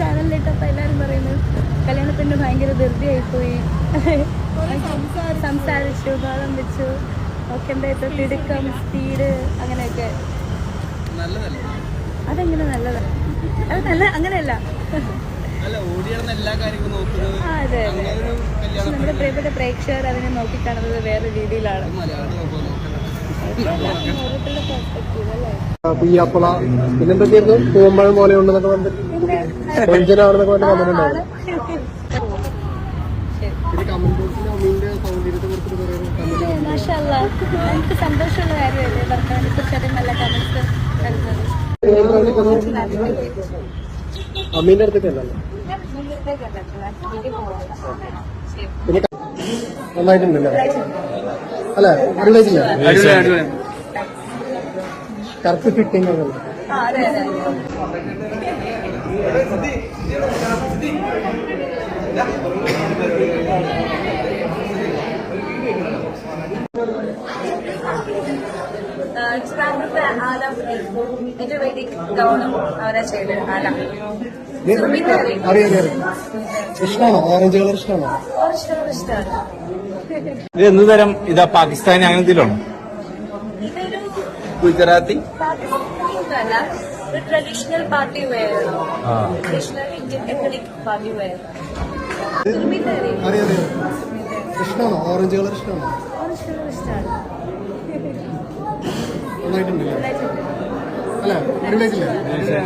ചാനലിലിട്ടപ്പോൾ എല്ലാവരും പറയുന്നത് കല്യാണത്തിന് ഭയങ്കര ധൃതിയായിപ്പോയി സംസാരിച്ചു. ബഹളം വെച്ചു. ഒക്കെ എന്താ തിടുക്കം സ്പീഡ് അങ്ങനെയൊക്കെ. അതെങ്ങനെ നല്ലതാണ് അത് നല്ല അങ്ങനെയല്ല. അതെ നമ്മുടെ പ്രിയപ്പെട്ട പ്രേക്ഷകർ അതിനെ നോക്കിക്കാണുന്നത് വേറെ രീതിയിലാണ്. പുയ്യാപ്പള പിന്നെന്തൊക്കെയായിരുന്നു പൂമ്പഴം പോലെ ഉണ്ടെന്നൊക്കെ വന്നിട്ട് കൊഞ്ചനാണെന്നൊക്കെ പറഞ്ഞ് വന്നിട്ടുണ്ടായിരുന്നു. പിന്നെ കമന്റ് ബോക്സിൽ അമ്മീന്റെ സൗന്ദര്യത്തെ കുറിച്ചിട്ട് പറയുന്നത് കമന്റ് സന്തോഷമുള്ള കാര്യമല്ലേ? ഭർത്താവിനെ കുറിച്ച് അത് നല്ല കമന്റ്സ് അമ്മീന്റെ അടുത്തൊക്കെ അല്ലല്ലോ? നന്നായിട്ടുണ്ടല്ലേ? അല്ലെ? അടിപൊളിയായിട്ടില്ലേ കറക്റ്റ് ഫിറ്റിംഗ് ഒക്കെ ഗൗണം അവരെ ചെയ്ത് ആല ഇഷ്ടമാണോ ഓറഞ്ച് കളർ ഇഷ്ടമാണോ ഇഷ്ടമാണ് ഇത് എന്ത് തരം? ഇതാ പാകിസ്ഥാനി അങ്ങനെ എന്തെങ്കിലും Gujarati? Traditional party wear traditional Indian ethnic party wear അറിയും അറിയാം. അറിയാം ഇഷ്ടമാണോ ഓറഞ്ച് കളർ ഇഷ്ടമാണോ ഇഷ്ടമാണ് നന്നായിട്ടുണ്ടല്ലേ അല്ല? അടിപൊളിയായിട്ടില്ലേ